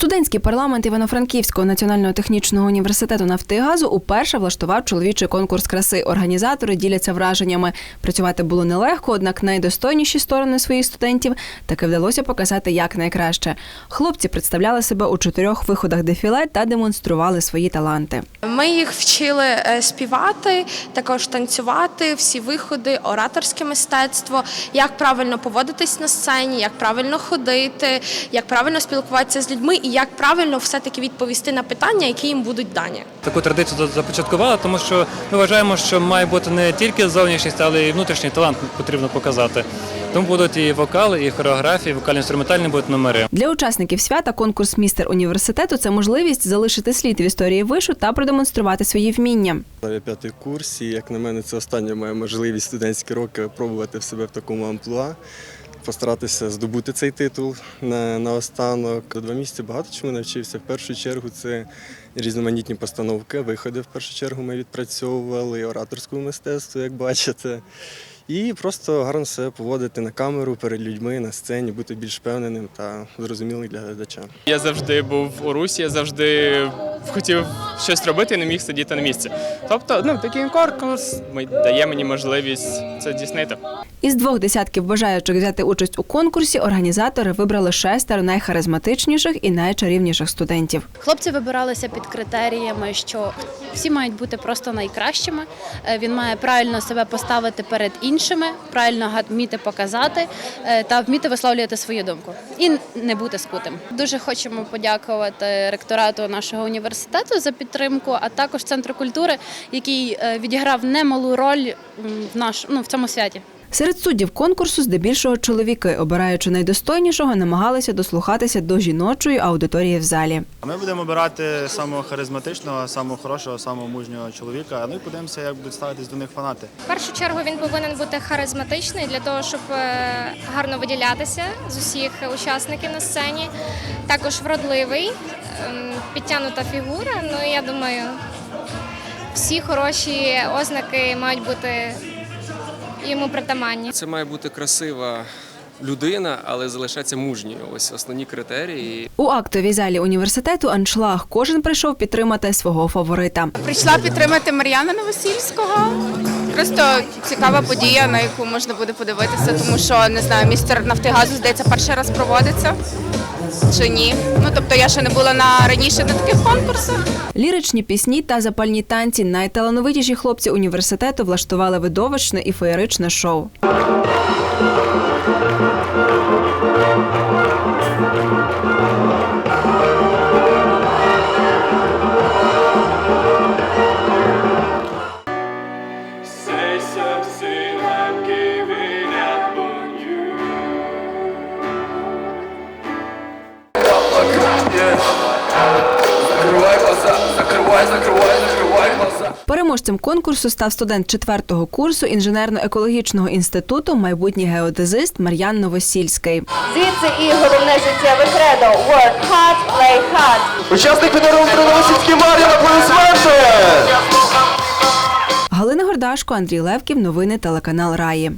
Студентський парламент Івано-Франківського національного технічного університету «Нафтигазу» уперше влаштував чоловічий конкурс краси. Організатори діляться враженнями. Працювати було нелегко, однак найдостойніші сторони своїх студентів таки вдалося показати як найкраще. Хлопці представляли себе у чотирьох виходах дефіле та демонстрували свої таланти. Ми їх вчили е, співати, також танцювати, всі виходи, ораторське мистецтво, як правильно поводитись на сцені, як правильно ходити, як правильно спілкуватися з людьми і як правильно все-таки відповісти на питання, які їм будуть дані. Таку традицію за- започаткували, тому що ми вважаємо, що має бути не тільки зовнішність, але й внутрішній талант потрібно показати. Тому будуть і вокали, і хореографії, вокально-інструментальні будуть номери. Для учасників свята конкурс містер університету це можливість залишити слід в історії вишу та продемонструвати свої вміння. Я п'ятий курс, і як на мене, це остання моя можливість студентські роки пробувати в себе в такому амплуа, постаратися здобути цей титул на, на останок. Два місяці багато чому навчився. В першу чергу це різноманітні постановки, виходи в першу чергу ми відпрацьовували, і ораторському мистецтву, як бачите. І просто гарно себе поводити на камеру перед людьми на сцені, бути більш впевненим та зрозумілим для глядача. Я завжди був у русі, я завжди хотів щось робити і не міг сидіти на місці. Тобто, ну такий конкурс дає мені можливість це здійснити. Із двох десятків бажаючих взяти участь у конкурсі організатори вибрали шестеро найхаризматичніших і найчарівніших студентів. Хлопці вибиралися під критеріями, що всі мають бути просто найкращими. Е, Він має правильно себе поставити перед іншими, правильно вміти показати е, та вміти висловлювати свою думку і не бути скутим. Дуже хочемо подякувати ректорату нашого університету за підтримку, а також центру культури, який е, відіграв немалу роль в наш ну в цьому святі. Серед суддів конкурсу здебільшого чоловіки, обираючи найдостойнішого, намагалися дослухатися до жіночої аудиторії в залі. Ми будемо обирати самого харизматичного, самого хорошого, самого мужнього чоловіка. Ну і подивимося, як будуть ставитись до них фанати. В першу чергу він повинен бути харизматичний для того, щоб е, гарно виділятися з усіх учасників на сцені. Також вродливий, ем, підтягнута фігура. Ну я думаю, всі хороші ознаки мають бути йому притаманні. Це має бути красива людина, але залишається мужньою. Ось основні критерії. У актовій залі університету аншлаг кожен прийшов підтримати свого фаворита. Прийшла підтримати Мар'яна Новосільського. Просто цікава подія, на яку можна буде подивитися, тому що не знаю, містер Нафтигазу здається перший раз проводиться чи ні. Ну тобто я ще не була на раніше на таких конкурсах. Ліричні пісні та запальні танці найталановитіші хлопці університету влаштували видовищне і феєричне шоу. Переможцем конкурсу став студент четвертого курсу інженерно-екологічного інституту, майбутній геодезист Мар'ян Новосільський. Звідси і головне життєве кредо Work hard, play hard. Учасник підарунку Новосільський Мар'ян, аплодисменти! Галина Гордашко, Андрій Левків. Новини телеканал Раї.